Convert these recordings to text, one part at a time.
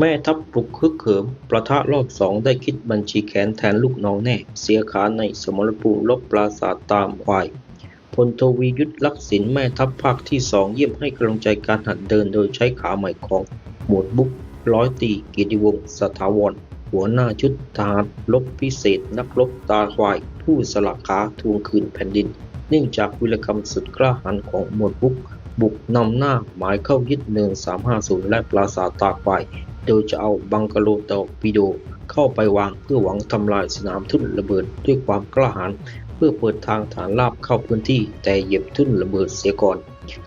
แม่ทัพปลุกฮึกเหิม ประทะรอบสองได้คิดบัญชีแขนแทนลูกน้องแน่ เสียขาในสมรภูมิลบปราสาทตามควายพลโทวียุทธลักษิณแม่ทัพภาคที่สองเยี่ยมให้กำลังใจการหัดเดินโดยใช้ขาใหม่ของ หมวดบุกร้อยตีกิติวงศ์สถาวร หัวหน้าชุดทหารลบพิเศษนักรบตาควาย ผู้สละขาทวงคืนแผ่นดิน เนื่องจากวิรกรรมสุดกล้าหาญของหมวดบุก บุกนำหน้าหมายเข้ายึดเนิน 350 และปราสาทตาควายโดยจะเอาบังกะโลตอร์ปิโดเข้าไปวางเพื่อหวังทำลายสนามทุ่นระเบิดด้วยความกล้าหาญเพื่อเปิดทางฐานราบเข้าพื้นที่ แต่เหยียบทุ่นระเบิดเสียก่อน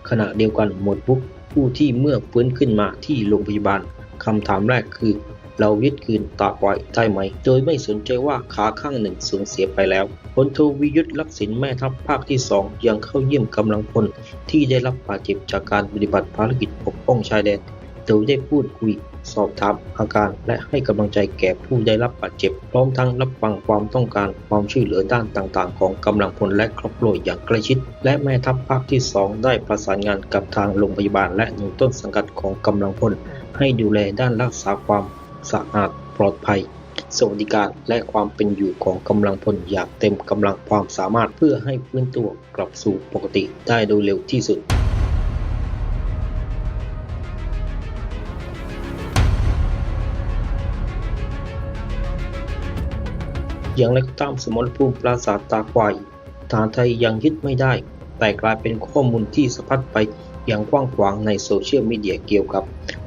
ขณะเดียวกันหมวดบุกผู้ที่เมื่อฟื้นขึ้นมาที่โรงพยาบาลคำถามแรกคือ เรายึดคืนตากไว้ได้ไหม โดยไม่สนใจว่าขาข้างหนึ่งสูญเสียไปแล้วพลโทวิยุทธลักษิณแม่ทัพภาคที่สองยังเข้าเยี่ยมกำลังพลที่ได้รับบาดเจ็บจากการปฏิบัติภารกิจปกป้องชายแดนโดยได้พูดคุย สอบถามอาการและให้กำลังใจแก่ผู้ได้รับบาดเจ็บ พร้อมทั้งรับฟังความต้องการความช่วยเหลือด้านต่างๆ ของกำลังพลและครอบครัวอย่างใกล้ชิด และแม่ทัพภาคที่ 2 ได้ประสานงานกับทางโรงพยาบาลและหน่วยต้นสังกัดของกำลังพลให้ดูแลด้านรักษาความ สะอาดปลอดภัยสวัสดิการและความเป็นอยู่ของกำลังพลอย่างเต็มกำลังความสามารถเพื่อให้ฟื้นตัวกลับสู่ปกติได้โดยเร็วที่สุด อย่างไรก็ตามสมรภูมิปราสาทตาควายทหารไทยยังยึดไม่ได้ แต่กลายเป็นข้อมูลที่สะพัดไป อย่างกว้างขวางในโซเชียลมีเดียเกี่ยวกับ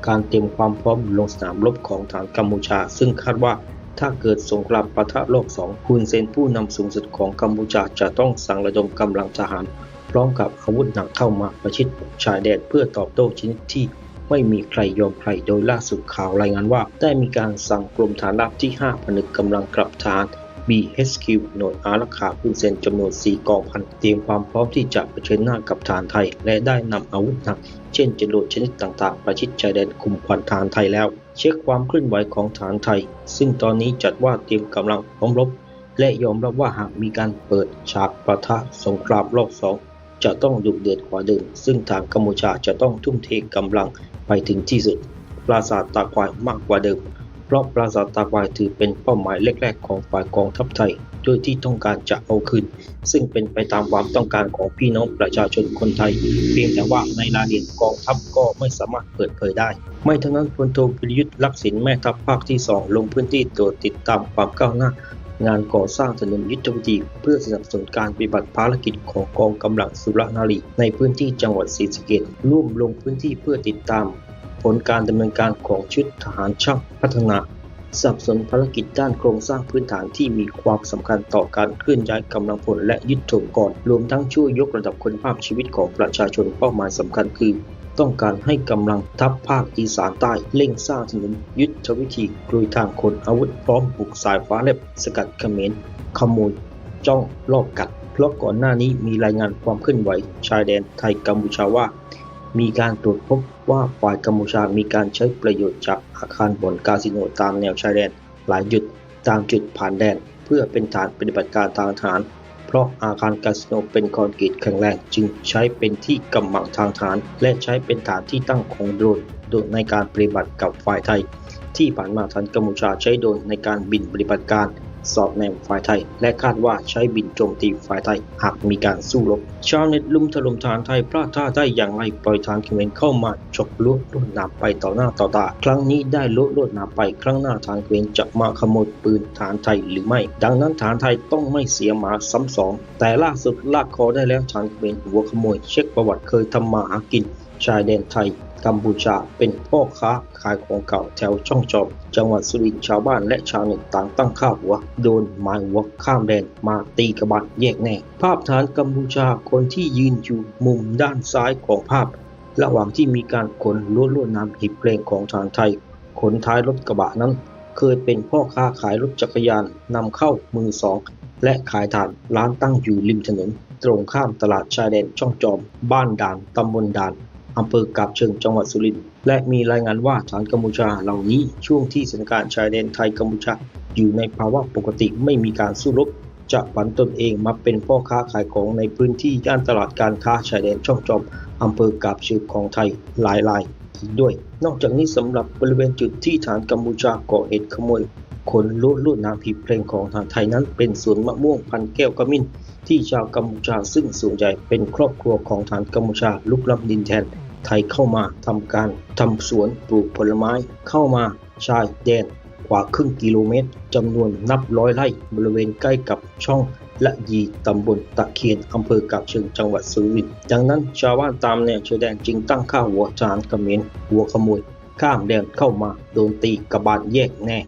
การเตรียมความพร้อมลงสนามรบของฐานกัมพูชา ซึ่งคาดว่าถ้าเกิดสงครามปะทะโลกสองคุณเซนผู้นำสูงสุดของกัมพูชาจะต้องสั่งระดมกำลังทหาร พร้อมกับอาวุธหนักเข้ามาประชิดชายแดนเพื่อตอบโต้ชนิดที่ไม่มีใครยอมใครโดยล่าสุดข่าวรายงานว่า ได้มีการสั่งกรมฐานราบที่ 5 ผนึกกำลังกลับฐาน BHQ หน่วยอารักขาพื้นเซนจำนวน 4 กองพัน เตรียมความพร้อมที่จะเผชิญหน้ากับฐานไทย และได้นำอาวุธหนัก เช่นจรวดชนิดต่างๆ ประชิดชายแดนคุมควันฐานไทยแล้ว เช็คความเคลื่อนไหวของฐานไทย ซึ่งตอนนี้จัดว่าเตรียมกำลังพร้อมรบ และยอมรับว่าหากมีการเปิดฉากปะทะสงครามรอบสองจะต้องดุเดือดกว่าเดิม ซึ่งทางกัมพูชาจะต้องทุ่มเทกำลังไปถึงที่สุด ปราสาทตาควายมากกว่าเดิม ราะปราสาทตาควายถือเป็นเป้าหมายแรกๆของฝ่ายกองทัพไทย โดยที่ต้องการจะเอาคืน ซึ่งเป็นไปตามความต้องการของพี่น้องประชาชนคนไทย เพียงแต่ว่าในรายละเอียดกองทัพก็ไม่สามารถเปิดเผยได้ ไม่ทั้งนั้นพลโทพิรยุทธ์ลักษิณแม่ทัพภาคที่ 2 ลงพื้นที่ตรวจติดตามความก้าวหน้างานก่อสร้างถนนยุทธวิธีเพื่อสนับสนุนการปฏิบัติภารกิจของกองกำลังสุรนารีในพื้นที่จังหวัดศรีสะเกษร่วมลงพื้นที่เพื่อติดตาม ผลการดำเนินการของชุดทหารช่างพัฒนาสับสนภารกิจด้านโครงสร้างพื้นฐานที่มีความสำคัญต่อการเคลื่อนย้ายกำลังพลและยึดถงก่อน รวมทั้งช่วยยกระดับคุณภาพชีวิตของประชาชนเป้าหมายสำคัญคือ ต้องการให้กำลังทัพภาคอีสานใต้เร่งสร้างถนนยุทธวิธีกลุยทางคนอาวุธพร้อมบุกสายฟ้าแลบสกัดเขมรขโมยจ้องลอบกัด เพราะก่อนหน้านี้มีรายงานความเคลื่อนไหว ชายแดนไทยกัมพูชาว่า มีการตรวจพบว่าฝ่ายกัมพูชามีการใช้ประโยชน์จากอาคารบ่อนคาสิโนตามแนวชายแดน หลายจุดตามจุดผ่านแดน เพื่อเป็นฐานปฏิบัติการทางทหาร เพราะอาคารคาสิโนเป็นคอนกรีตแข็งแรงจึงใช้เป็นที่กำบังทางทหาร และใช้เป็นฐานที่ตั้งของโดรนโดยในการปฏิบัติกับฝ่ายไทย ที่ผ่านมาทางกัมพูชาใช้โดรนในการบินปฏิบัติการ สอดแนมฝ่ายไทย และคาดว่าใช้บินโจมตีฝ่ายไทย หากมีการสู้รบ ชาวเน็ตลุมถล่มฐานไทยพลาดท่าได้อย่างไรปล่อยฐานเขมรเข้ามาฉกลุกลวดหนามไปต่อหน้าต่อตา ครั้งนี้ได้ลุกลวดหนามไป ครั้งหน้าฐานเขมรจะมาขโมยปืนฐานไทยหรือไม่ ดังนั้นฐานไทยต้องไม่เสียหมาซ้ำสอง แต่ล่าสุดลากคอได้แล้วฐานเขมรหัวขโมย เช็คประวัติเคยทำมาหากิน ชายแดนไทย กัมพูชาเป็นพ่อค้าขายของเก่าแถวช่องจอม จังหวัดสุรินทร์ชาวบ้านและชาวเน็ตต่างตั้งค่าหัว โดนหมายหัวข้ามแดนมาตีกระบาดแยกแน่ ภาพฐานกัมพูชาคนที่ยืนอยู่มุมด้านซ้ายของภาพ ระหว่างที่มีการขนล้วนล้วนนำหีบเพลงของฐานไทย ขนท้ายรถกระบะนั้น เคยเป็นพ่อค้าขายรถจักรยานนำเข้ามือสองและขายถ่านร้านตั้งอยู่ริมถนน ตรงข้ามตลาดชายแดนช่องจอม บ้านด่านตำบลด่าน อำเภอกาบเชิงจังหวัดสุรินทร์และมีรายงานว่าฐานกัมพูชาเหล่านี้ช่วงที่สถานการณ์ชายแดนไทยกัมพูชาอยู่ในภาวะปกติไม่มีการสู้รบจะผันตนเองมาเป็นพ่อค้าขายของในพื้นที่ย่านตลาดการค้าชายแดนช่องจอมอำเภอกาบเชิงของไทยหลายรายอีกด้วย นอกจากนี้สำหรับบริเวณจุดที่ฐานกัมพูชาก่อเหตุขโมย คนลวดลวดน้ำผีเพลงของทางไทยนั้นเป็นสวนมะม่วงพันแก้วกมินที่ชาวกัมพูชาซึ่งส่วนใหญ่เป็นครอบครัวของฐานกัมพูชาลุกล้ำดินแดนไทยเข้ามาทำการทำสวนปลูกผลไม้เข้ามาชายแดนกว่าครึ่งกิโลเมตรจำนวนนับร้อยไร่บริเวณใกล้กับช่องละยีตำบลตะเคียนอำเภอกาบเชิงจังหวัดสุรินทร์ดังนั้นชาวบ้านตามแนวชายแดนจึงตั้งค่าหัวฐานเมรหัวขโมยข้ามแดนเข้ามาโดนตีกระบาลแยกแน่